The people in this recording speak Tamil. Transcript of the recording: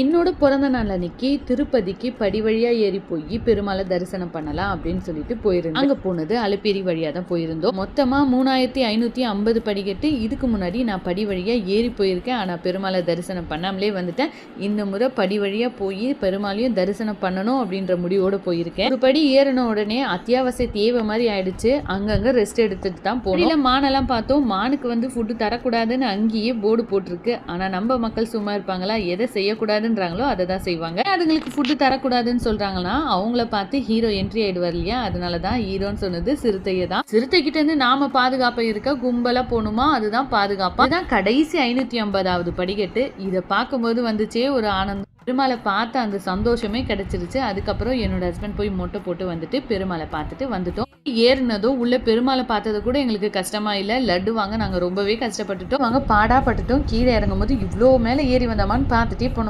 என்னோட பிறந்த நாள் அன்னைக்கு திருப்பதிக்கு படி வழியா ஏறி போய் பெருமாளை தரிசனம் பண்ணலாம் அப்படின்னு சொல்லிட்டு போயிருந்தோம் அங்க போனது அலப்பேரி வழியா தான் போயிருந்தோம். மொத்தமா மூணாயிரத்தி ஐநூத்தி ஐம்பது படிக்கட்டு. இதுக்கு முன்னாடி நான் படி வழியா ஏறி போயிருக்கேன். ஆனா பெருமாளை தரிசனம் பண்ணாமலே வந்துட்டேன். இந்த முறை படி வழியா போய் பெருமாளையும் தரிசனம் பண்ணணும் அப்படின்ற முடிவோட போயிருக்கேன். ஒரு படி ஏறின உடனே அத்தியாவசிய தேவை மாதிரி ஆயிடுச்சு. அங்கங்க ரெஸ்ட் எடுத்துட்டு தான் போனோம். மானெல்லாம் பார்த்தோம். மானுக்கு வந்து ஃபுட்டு தரக்கூடாதுன்னு அங்கேயே போர்டு போட்டிருக்கு. ஆனா நம்ம மக்கள் சும்மா இருப்பாங்களா? எதை செய்யக்கூடாது கூடாதுன்றாங்களோ அதை தான் செய்வாங்க. அதுங்களுக்கு ஃபுட்டு தரக்கூடாதுன்னு சொல்றாங்கன்னா அவங்கள பார்த்து ஹீரோ என்ட்ரி ஆயிடுவார் இல்லையா? அதனால தான் ஹீரோன்னு சொன்னது சிறுத்தையை தான். சிறுத்தை கிட்ட இருந்து நாம பாதுகாப்பாக இருக்க கும்பலா போகணுமா? அதுதான் பாதுகாப்பா. இதுதான் கடைசி ஐநூத்தி ஐம்பதாவது படிக்கட்டு. இதை பார்க்கும்போது வந்துச்சே ஒரு ஆனந்தம். பெருமாளை பார்த்த அந்த சந்தோஷமே கிடைச்சிருச்சு. அதுக்கப்புறம் என்னோட ஹஸ்பண்ட் போய் மொட்டை போட்டு வந்துட்டு பெருமாளை பார்த்துட்டு வந்துட்டோம். ஏறினதும் உள்ள பெருமாளை பார்த்தது கூட எங்களுக்கு கஷ்டமா இல்லை. லட்டு வாங்க நாங்கள் ரொம்பவே கஷ்டப்பட்டுட்டோம். வாங்க பாடாப்பட்டுட்டோம். கீழே இறங்கும் போது இவ்வளோ மேலே ஏறி வந்தோமான்னு பார்த்துட்டே போனோம்.